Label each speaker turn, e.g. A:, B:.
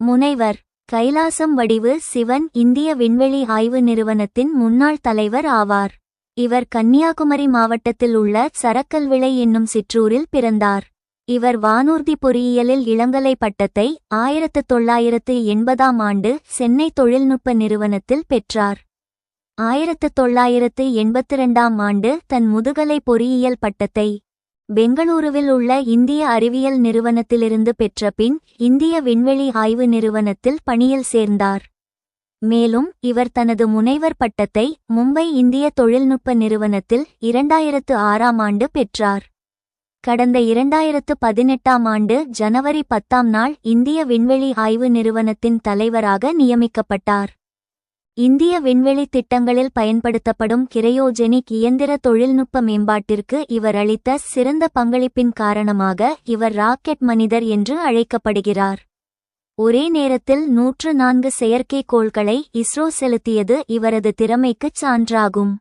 A: முனைவர் கைலாசம் வடிவு சிவன் இந்திய விண்வெளி ஆய்வு நிறுவனத்தின் முன்னாள் தலைவர் ஆவார். இவர் கன்னியாகுமரி மாவட்டத்தில் உள்ள சரக்கல்விளை என்னும் சிற்றூரில் பிறந்தார். இவர் வானூர்தி பொறியியலில் இளங்கலை பட்டத்தை ஆயிரத்து தொள்ளாயிரத்து எண்பதாம் ஆண்டு சென்னை தொழில்நுட்ப நிறுவனத்தில் பெற்றார். ஆயிரத்து தொள்ளாயிரத்து எண்பத்திரண்டாம் ஆண்டு தன் முதுகலை பொறியியல் பட்டத்தை பெங்களூருவில் உள்ள இந்திய அறிவியல் நிறுவனத்திலிருந்து பெற்ற பின் இந்திய விண்வெளி ஆய்வு நிறுவனத்தில் பணியில் சேர்ந்தார். மேலும் இவர் தனது முனைவர் பட்டத்தை மும்பை இந்திய தொழில்நுட்ப நிறுவனத்தில் இரண்டாயிரத்து ஆறாம் ஆண்டு பெற்றார். கடந்த இரண்டாயிரத்து பதினெட்டாம் ஆண்டு ஜனவரி பத்தாம் நாள் இந்திய விண்வெளி ஆய்வு நிறுவனத்தின் தலைவராக நியமிக்கப்பட்டார். இந்திய விண்வெளி திட்டங்களில் பயன்படுத்தப்படும் கிரையோஜெனிக் இயந்திர தொழில்நுட்ப மேம்பாட்டிற்கு இவர் அளித்த சிறந்த பங்களிப்பின் காரணமாக இவர் ராக்கெட் மனிதர் என்று அழைக்கப்படுகிறார். ஒரே நேரத்தில் நூற்று நான்கு செயற்கைக்கோள்களை இஸ்ரோ செலுத்தியது இவரது திறமைக்குச் சான்றாகும்.